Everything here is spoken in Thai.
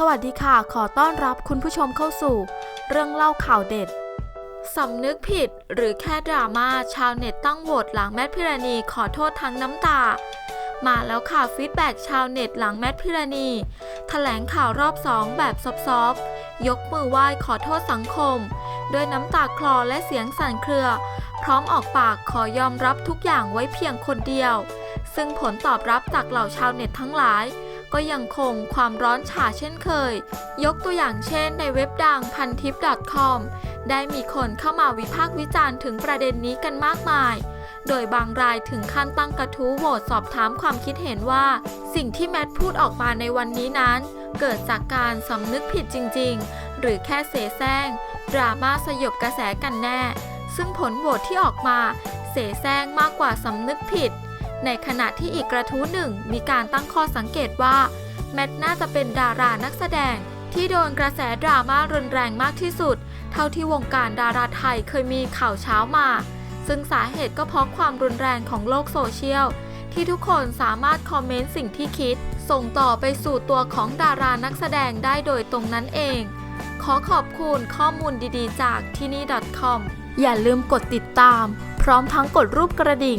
สวัสดีค่ะ ขอต้อนรับคุณผู้ชมเข้าสู่ เรื่องเล่าข่าวเด็ด สำนึกผิดหรือแค่ดราม่าชาวเน็ตตั้งโหวตหลังแมทพิรณีขอโทษทั้งน้ำตา มาแล้วค่ะฟีดแบ็กชาวเน็ตหลังแมทพิรณีแถลงข่าวรอบสองแบบซอฟๆยกมือไหว้ขอโทษสังคม ด้วยน้ำตาคลอและเสียงสั่นเครือ พร้อมออกปากขอยอมรับทุกอย่างไว้เพียงคนเดียว ซึ่งผลตอบรับจากเหล่าชาวเน็ตทั้งหลาย ก็ยังคงความร้อนฉาเช่นเคย ยกตัวอย่างเช่นในเว็บดังพันทิป .com ได้มีคนเข้ามาวิพากษ์วิจารณ์ถึงประเด็นนี้กันมากมาย โดยบางรายถึงขั้นตั้งกระทู้โหวตสอบถามความคิดเห็นว่า สิ่งที่แมทพูดออกมาในวันนี้นั้น เกิดจากการสำนึกผิดจริง ๆ หรือแค่เสแสร้งดราม่าสยบกระแสกันแน่ ซึ่งผลโหวตที่ออกมา เสแสร้งมากกว่าสำนึกผิด ในขณะที่อีกกระทู้หนึ่งมีการตั้งข้อสังเกตว่า แมทน่าจะเป็นดารานักแสดงที่โดนกระแสดราม่ารุนแรงมากที่สุด เท่าที่วงการดาราไทยเคยมีข่าวเช้ามา ซึ่งสาเหตุก็เพราะความรุนแรงของโลกโซเชียล ที่ทุกคนสามารถคอมเมนต์สิ่งที่คิด ส่งต่อไปสู่ตัวของดารานักแสดงได้โดยตรงนั้นเอง ขอขอบคุณข้อมูลดีๆ จากที่นี่ .com อย่าลืมกดติดตาม พร้อมทั้งกดรูปกระดิ่ง